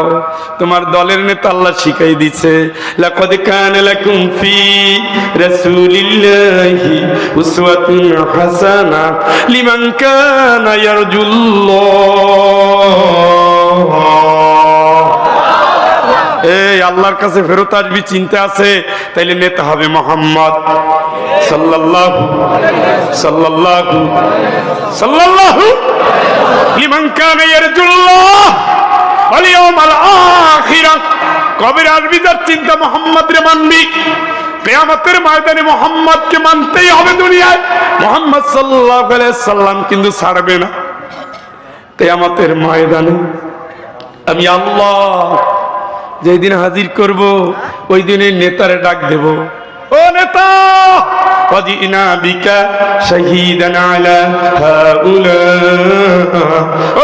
দাও তোমার দলের নেতা আল্লাহ শিখাই দিছে, লাকাদ কানা লাকুম ফি রাসূলিল্লাহি উসওয়াতুন হাসানা লিমান কানা ইয়ারজুল্লাহ। এই আল্লাহর কাছে ফেরত আসবি, চিন্তা আছে? তাইলে নেতা হবে মোহাম্মদ। সাল্লাল্লাহু সাল্লাল্লাহু সাল্লাল্লাহু লিমান ওয়াল ইয়াউমাল আখিরা কবে আসবি যার চিন্তা মোহাম্মদ রে মানবি কেয়ামতের ময়দানে মোহাম্মদকে মানতেই হবে দুনিয়ায় মোহাম্মদ সাল্লাল্লাহু আলাইহি সাল্লাম কিন্তু ছাড়বে না কেয়ামতের ময়দানে আমি আল্লাহ যেদিন হাজির করব ওই দিনে নেতারে ডাক দেব ও নেতা وجئنا بك شهيدا على هؤلاء ও